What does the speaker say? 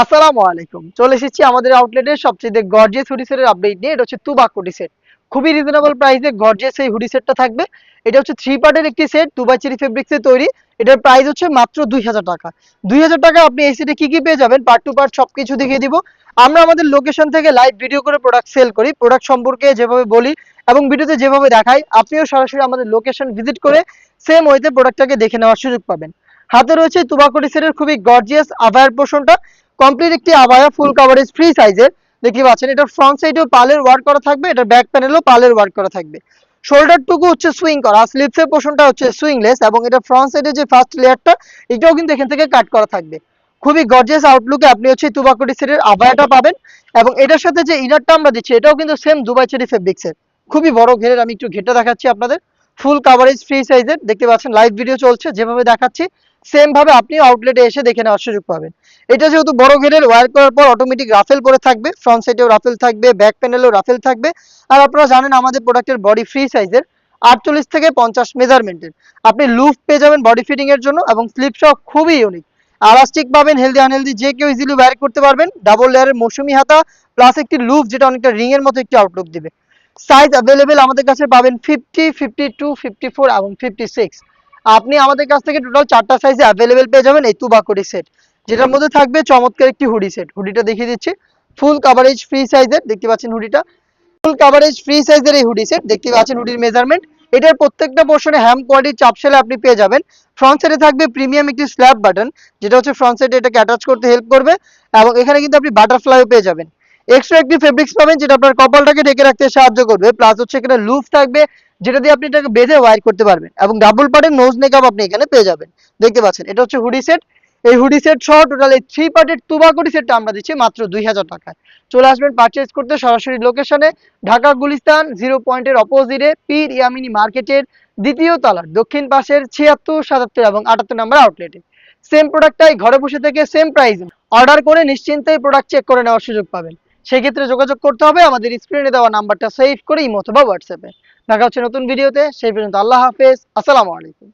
আসসালামু আলাইকুম। চলে এসেছি আমাদের আউটলেটের সবচেয়ে গর্জিয়াস হুডি সেটের আপডেট নিয়ে। এটা হচ্ছে হুডি সেট খুবই রিজনেবল প্রাইসে গর্জিয়াস এই হুডি সেটটা থাকবে। এটা হচ্ছে থ্রি পার্টের একটি সেট দুবাই চেরি ফেব্রিক্সে তৈরি। এটার প্রাইস হচ্ছে মাত্র দুই হাজার টাকা। দুই হাজার টাকা আপনি এই সেটে কি কি পেয়ে যাবেন? পার্ট টু পার্ট সবকিছু দেখিয়ে দিব। আমরা আমাদের লোকেশন থেকে লাইভ ভিডিও করে প্রোডাক্ট সেল করি। প্রোডাক্ট সম্পর্কে যেভাবে বলি এবং ভিডিওতে যেভাবে দেখাই, আপনিও সরাসরি আমাদের লোকেশন ভিজিট করে সেম ওয়েতে প্রোডাক্টটাকে দেখে নেওয়ার সুযোগ পাবেন। হাতে রয়েছে তুবাকুটি সেটের খুবই গর্জিয়াস আভায়ার পোর্শনটা কমপ্লিট একটি আবায়া ফুল কাভারেজ ফ্রি সাইজের দেখতে পাচ্ছেন এটার ফ্রন্ট সাইডেও পালের ওয়ার্ক করা থাকবে এটার ব্যাক প্যানেলও পালের ওয়ার্ক করা থাকবে। শোল্ডার টুকু হচ্ছে সুইং করা, আর স্লিপসের পোর্শনটা হচ্ছে সুইংলেস এবং এটা ফ্রন্ট সাইডে যে ফার্স্ট লেয়ারটা এটাও কিন্তু এখান থেকে কাট করা থাকবে। খুবই গর্জিয়াস আউটলুকে আপনি হচ্ছে তুবাকুটি সেটের আবায়াটা পাবেন এবং এটার সাথে যে ইনারটা আমরা দিচ্ছি, এটাও কিন্তু সেম দুবাই চেরি ফেব্রিক্সের খুবই বড় ঘেরের, আমি একটু ঘেটে দেখাচ্ছি আপনাদের। ফুল কাভারেজ ফ্রি সাইজের দেখতে পাচ্ছেন লাইভ ভিডিও চলছে, যেভাবে দেখাচ্ছি সেম ভাবে আপনি আউটলেটে এসে দেখে নেওয়ার সুযোগ পাবেন। এটা যেহেতু বড় ঘেরের ওয়ার করার পর অটোমেটিক রাফেল পরে থাকবে ফ্রন্ট সাইডেও রাফেল থাকবে ব্যাক প্যানেলেও রাফেল থাকবে। আর আপনারা জানেন, আমাদের প্রোডাক্টের বডি ফ্রি সাইজের আটচল্লিশ থেকে পঞ্চাশ মেজারমেন্টের আপনি লুফ পেয়ে যাবেন বডি ফিটিং এর জন্য এবং স্লিপ সহ খুবই ইউনিক আলাস্টিক পাবেন হেলদি আনহেলদি যে কেউ ইজিলি ওয়্যার করতে পারবেন। ডাবল লেয়ারের মৌসুমি হাতা প্লাস একটি লুফ যেটা অনেকটা রিং এর মতো একটি আউটলুক দিবে। সাইজ অ্যাভেলেবেল আমাদের কাছে পাবেন fifty fifty two fifty four এবং ফিফটি সিক্স আপনি আমাদের কাছ থেকে টোটাল চারটা সাইজে অ্যাভেলেবেল পেয়ে যাবেন এই তুবাকুড়ি সেট যেটার মধ্যে থাকবে চমৎকার একটি হুডি সেট হুডিটা দেখিয়ে দিচ্ছি। ফুল কাভারেজ ফ্রি সাইজের দেখতে পাচ্ছেন হুডিটা। ফুল কাভারেজ ফ্রি সাইজের এই হুডি সেট দেখতে পাচ্ছেন হুডির মেজারমেন্ট এটার প্রত্যেকটা পোর্শনে হ্যাম কোয়ালিটির চাপশেলে আপনি পেয়ে যাবেন। ফ্রন্ট সাইডে থাকবে প্রিমিয়াম একটি স্ল্যাব বাটন যেটা হচ্ছে ফ্রন্ট সাইডে এটাকে অ্যাটাচ করতে হেল্প করবে। এবং এখানে কিন্তু আপনি বাটারফ্লাইও পেয়ে যাবেন। এক্সট্রা একটি ফেব্রিক্স পাবেন, যেটা আপনার কপালটাকে ঢেকে রাখতে সাহায্য করবে। প্লাস হচ্ছে এখানে লুফ থাকবে, যেটা দিয়ে আপনি এটাকে বেঁধে ওয়ার করতে পারবেন। এবং ডাবল পার্টের নোজ মেকআপ আপনি এখানে পেয়ে যাবেন। দেখতে পাচ্ছেন, এটা হচ্ছে হুডি সেট এই হুডি সেট সহ টোটাল এই থ্রি পার্টের তুবাকুটি সেটটা আমরা দিচ্ছি মাত্র দুই হাজার টাকায়। চলে আসবেন পারচেজ করতে সরাসরি লোকেশনে ঢাকা গুলিস্তান জিরো পয়েন্টের অপোজিটে পীর ইয়ামিনী মার্কেটের দ্বিতীয় তলার, দক্ষিণ পাশের ছিয়াত্তর, সাতাত্তর এবং আটাত্তর নাম্বার আউটলেটে সেম প্রোডাক্টটাই ঘরে বসে থেকে সেম প্রাইস অর্ডার করে নিশ্চিন্তে প্রোডাক্ট চেক করে নেওয়ার সুযোগ পাবেন। সেক্ষেত্রে যোগাযোগ করতে হবে। আমাদের স্ক্রিনে দেওয়া নাম্বারটা সেভ করে ইমো অথবা হোয়াটসঅ্যাপে দেখা হচ্ছে নতুন ভিডিওতে সেই পর্যন্ত আল্লাহ হাফেজ। আসসালামু আলাইকুম।